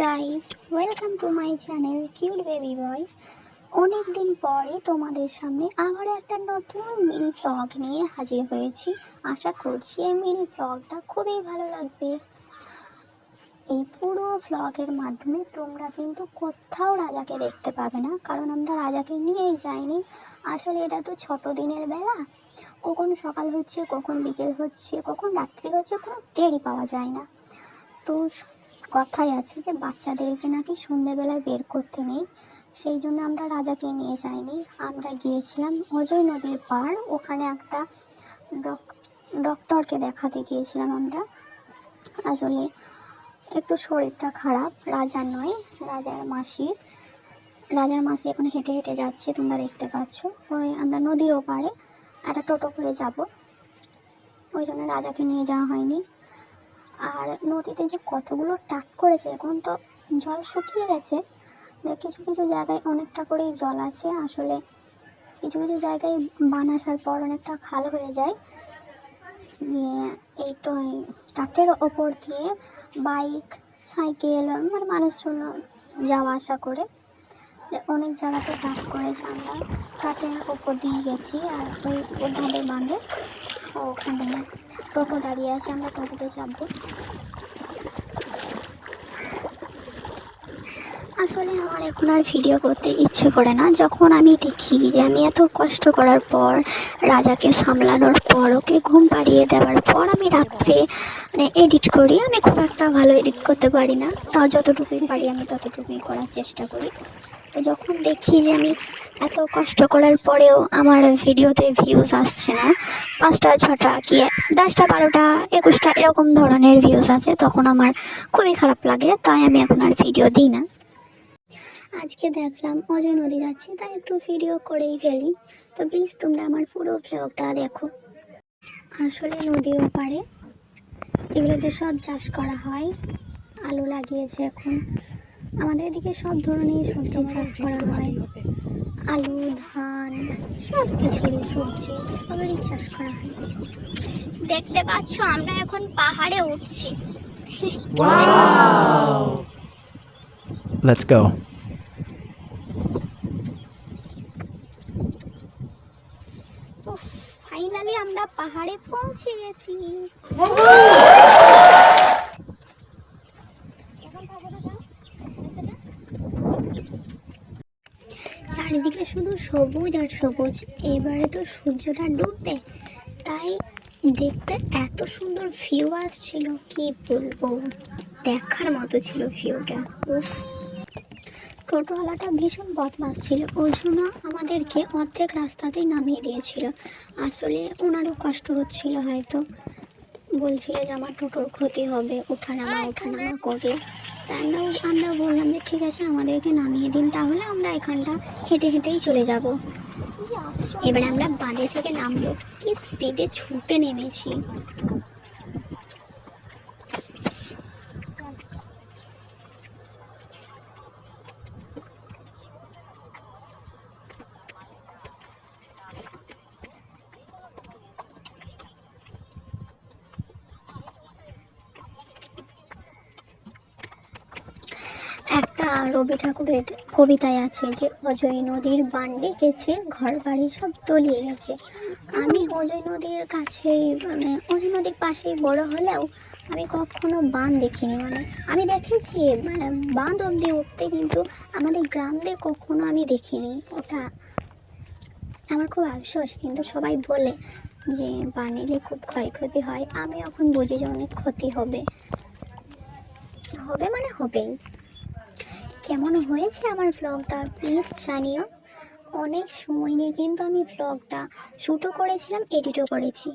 Guys welcome to my channel cute baby boy অনেক দিন পরে তোমাদের সামনে আবার একটা নতুন মিনি ব্লগ নিয়ে হাজির হয়েছি। আশা করছি এই মিনি ব্লগটা খুবই ভালো লাগবে। এই পুরো ভ্লগের মাধ্যমে তোমরা কিন্তু কোথাও রাজাকে দেখতে পাবে না, কারণ আমরা রাজাকে নিয়েই যাইনি। আসলে এটা তো ছোট দিনের বেলা। কখন সকাল হচ্ছে, কখন বিকেল হচ্ছে, কখন রাত্রি হচ্ছে, কোনো টেরই পাওয়া যায় না। তো কথাই আছে যে বাচ্চাদেরকে নাকি সন্ধেবেলায় বের করতে নেই। সেই জন্য আমরা রাজাকে নিয়ে যাইনি। আমরা গিয়েছিলাম অজয় নদীর পাড়। ওখানে একটা ডক- ডক্টরকে দেখাতে গিয়েছিলাম আমরা। আসলে একটু শরীরটা খারাপ, রাজার নয়, রাজার মাসির রাজার মাসি এখন হেঁটে হেঁটে যাচ্ছে, তোমরা দেখতে পাচ্ছ। ওই আমরা নদীর ওপারে একটা টোটো করে যাব। ওই জন্য রাজাকে নিয়ে যাওয়া হয়নি। আর নদীতে যে কতগুলো টাক করেছে, এখন তো জল শুকিয়ে গেছে। কিছু কিছু জায়গায় অনেকটা করেই জল আছে। আসলে কিছু কিছু জায়গায় বান আসার পর অনেকটা খাল হয়ে যায়। দিয়ে এই তো টাটের ওপর দিয়ে বাইক, সাইকেল মানে মানুষজন যাওয়া আসা করে। অনেক জায়গাতে টাক করেছে আমরা। টাটের ওপর দিয়ে গেছি আর ওই ওধারে বাঁধে। ওখানে টোটো দাঁড়িয়ে আছে, আমরা টোটোতে চাপবো। আসলে আমার এখন আর ভিডিও করতে ইচ্ছে করে না। যখন আমি দেখি যে আমি এত কষ্ট করার পর, রাজাকে সামলানোর পর, ওকে ঘুম পাড়িয়ে দেওয়ার পর আমি রাত্রে মানে এডিট করি। আমি খুব একটা ভালো এডিট করতে পারি না। তাও যতটুকুই পারি আমি ততটুকুই করার চেষ্টা করি। তো যখন দেখি যে আমি এত কষ্ট করার পরেও আমার ভিডিওতে ভিউজ আসছে না, পাঁচটা, ছটা কি দশটা, বারোটা, একুশটা এরকম ধরনের ভিউজ আছে, তখন আমার খুবই খারাপ লাগে। তাই আমি এখন আর ভিডিও দিই না। আজকে দেখলাম অজয় নদী যাচ্ছে, তাই একটু ভিডিও করেই ফেলি। তো প্লিজ তোমরা আমার পুরো ব্লগটা দেখো। আসলে নদীর ওপারে এগুলোতে সব চাষ করা হয়, আলু লাগিয়েছে এখন। আমাদের এদিকে সব ধরনের সবজি চাষ করা হয়। আলু, ধান, সব কিছুরই সবজি, সবেরই চাষ করা হয়। দেখতে পাচ্ছ, আমরা এখন পাহাড়ে উঠছি। Let's go. উফ ফাইনালি পাহাড়ে পৌঁছে গেছি। চারিদিকে শুধু সবুজ আর সবুজ। এবারে তো সূর্যটা ডুববে। তাই দেখতে এত সুন্দর ভিউ আসছিল, কি বলব? দেখার মতো ছিল ভিউটা টোটোওয়ালাটা ভীষণ বদমাস ছিল। ওই জন্য আমাদেরকে অর্ধেক রাস্তাতেই নামিয়ে দিয়েছিল। আসলে ওনারও কষ্ট হচ্ছিল হয়তো। বলছিল যে আমার টোটোর ক্ষতি হবে, ওঠানামা ওঠানামা করলে। তা আমরা আমরা বললাম যে ঠিক আছে, আমাদেরকে নামিয়ে দিন, তাহলে আমরা এখানটা হেঁটে হেঁটেই চলে যাব। এবার আমরা বাড়ি থেকে নামলো কি স্পিডে ছুটে নেমেছি একটা রবি ঠাকুরের কবিতায় আছে যে, অজয় নদীর বান ডেকেছে ঘর বাড়ি সব তলিয়ে গেছে। আমি অজয় নদীর কাছেই মানে অজয় নদীর পাশেই বড় হলেও আমি কখনো বান দেখিনি। মানে আমি দেখেছি মানে বাঁধ অব্দি উঠতে কিন্তু আমাদের গ্রাম দিয়ে কখনো আমি দেখিনি। ওটা আমার খুব আফসোস। কিন্তু সবাই বলে যে বান এলে খুব ক্ষয়ক্ষতি হয়। আমি এখন বুঝি যে অনেক ক্ষতি হবে। হবে মানে হবেই। কেমন হয়েছে আমার ব্লগটা প্লিজ জানিও। অনেক সময় নিয়ে কিন্তু আমি ব্লগটা শ্যুটও করেছিলাম এডিটও করেছি।